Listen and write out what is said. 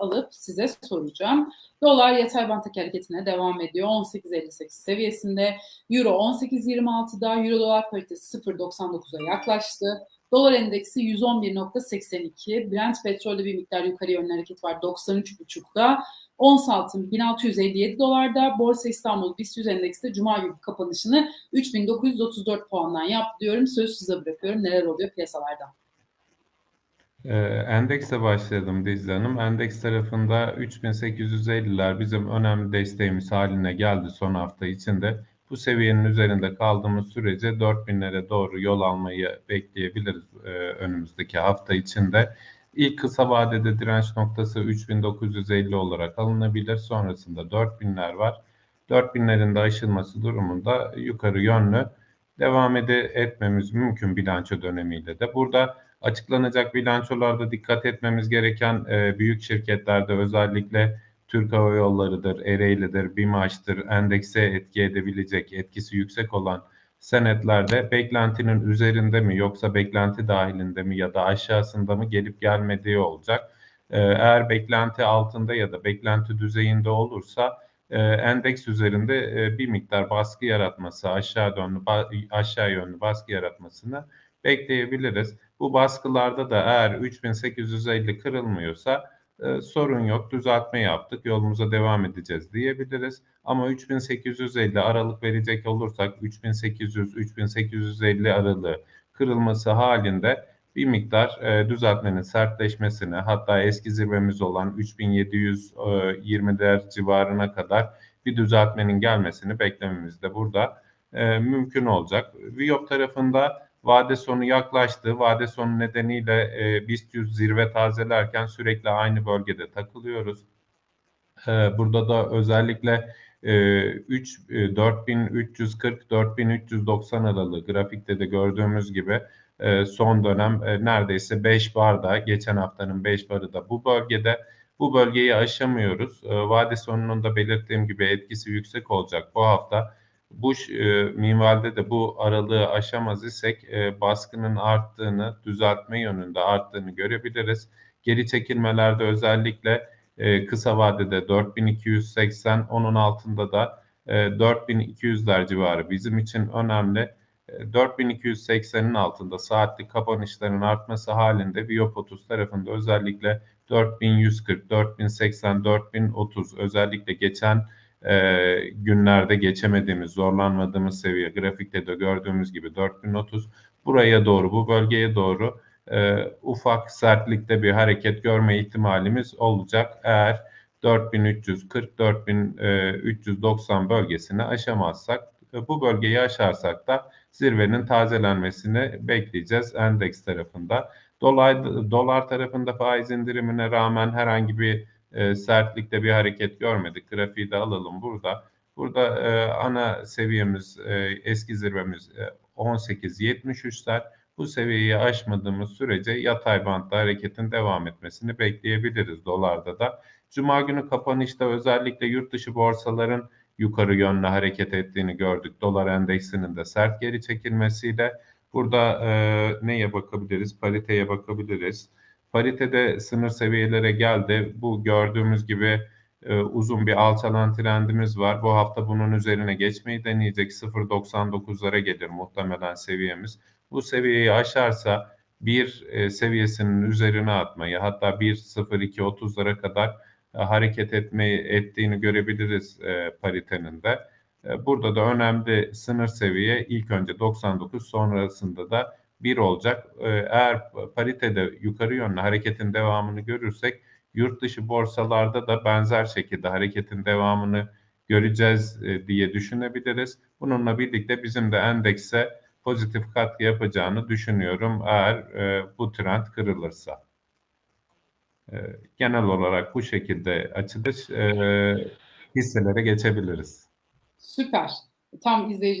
alıp size soracağım. Dolar yatay banttaki hareketine devam ediyor. 18.58 seviyesinde. Euro 18.26'da. Euro dolar paritesi 0.99'a yaklaştı. Dolar endeksi 111.82. Brent petrolde bir miktar yukarı yönlü hareket var 93.5'da. Ons altın 1657 dolarda. Borsa İstanbul BIST 100 endekste Cuma günü kapanışını 3934 puandan yaptı diyorum. Söz size bırakıyorum. Neler oluyor piyasalarda? Ee, Endekse başlayalım Dicle Hanım. Endeks tarafında 3850'ler bizim önemli desteğimiz haline geldi son hafta içinde. Bu seviyenin üzerinde kaldığımız sürece 4000'lere doğru yol almayı bekleyebiliriz e, önümüzdeki hafta içinde. İlk kısa vadede direnç noktası 3950 olarak alınabilir. Sonrasında 4000'ler var. 4000'lerin de aşılması durumunda yukarı yönlü devam ede etmemiz mümkün bilanço dönemiyle de. Burada açıklanacak bilançolarda dikkat etmemiz gereken e, büyük şirketlerde özellikle Türk Hava Yolları'dır, Ereğli'dir, BİMAŞ'tır, endekse etki edebilecek, etkisi yüksek olan senetlerde beklentinin üzerinde mi yoksa beklenti dahilinde mi ya da aşağısında mı gelip gelmediği olacak. E, eğer beklenti altında ya da beklenti düzeyinde olursa e, endeks üzerinde e, bir miktar baskı yaratması, aşağı yönlü aşağı yönlü baskı yaratmasını bekleyebiliriz. Bu baskılarda da eğer 3850 kırılmıyorsa e, sorun yok. Düzeltme yaptık. Yolumuza devam edeceğiz diyebiliriz. Ama 3850 aralık verecek olursak 3800-3850 aralığı kırılması halinde bir miktar e, düzeltmenin sertleşmesine hatta eski zirvemiz olan 3720'ler civarına kadar bir düzeltmenin gelmesini beklememiz de burada e, mümkün olacak. Viyop tarafında vade sonu yaklaştı. Vade sonu nedeniyle e, BIST 100 zirve tazelerken sürekli aynı bölgede takılıyoruz. E, burada da özellikle e, 3 e, 4340 4390 aralığı grafikte de gördüğümüz gibi e, son dönem e, neredeyse 5 barda geçen haftanın 5 barı da bu bölgede bu bölgeyi aşamıyoruz. E, vade sonunun da belirttiğim gibi etkisi yüksek olacak bu hafta bu e, minvalde de bu aralığı aşamaz isek e, baskının arttığını, düzeltme yönünde arttığını görebiliriz. Geri çekilmelerde özellikle e, kısa vadede 4280, onun altında da e, 4200'ler civarı bizim için önemli. E, 4280'in altında saatlik kapanışların artması halinde Biop 30 tarafında özellikle 4140, 4080, 4030 özellikle geçen e, günlerde geçemediğimiz, zorlanmadığımız seviye grafikte de gördüğümüz gibi 4030 buraya doğru, bu bölgeye doğru e, ufak sertlikte bir hareket görme ihtimalimiz olacak. Eğer 4340-4390 bölgesini aşamazsak, e, bu bölgeyi aşarsak da zirvenin tazelenmesini bekleyeceğiz endeks tarafında. Dolar, dolar tarafında faiz indirimine rağmen herhangi bir e, sertlikte bir hareket görmedik. Grafiği de alalım burada. Burada e, ana seviyemiz, e, eski zirvemiz e, 18.73'ler. Bu seviyeyi aşmadığımız sürece yatay bantta hareketin devam etmesini bekleyebiliriz dolarda da. Cuma günü kapanışta özellikle yurt dışı borsaların yukarı yönlü hareket ettiğini gördük. Dolar endeksinin de sert geri çekilmesiyle. Burada e, neye bakabiliriz? Pariteye bakabiliriz. Paritede sınır seviyelere geldi. Bu gördüğümüz gibi e, uzun bir alçalan trendimiz var. Bu hafta bunun üzerine geçmeyi deneyecek. 0.99'lara gelir muhtemelen seviyemiz. Bu seviyeyi aşarsa bir e, seviyesinin üzerine atmayı hatta 1.02.30'lara kadar e, hareket etmeyi ettiğini görebiliriz e, paritenin de. E, burada da önemli sınır seviye ilk önce 99 sonrasında da 1 olacak. Ee, eğer paritede yukarı yönlü hareketin devamını görürsek yurt dışı borsalarda da benzer şekilde hareketin devamını göreceğiz e, diye düşünebiliriz. Bununla birlikte bizim de endekse pozitif katkı yapacağını düşünüyorum eğer e, bu trend kırılırsa. E, genel olarak bu şekilde açılış hisselere geçebiliriz. Süper. Tam izleyiciler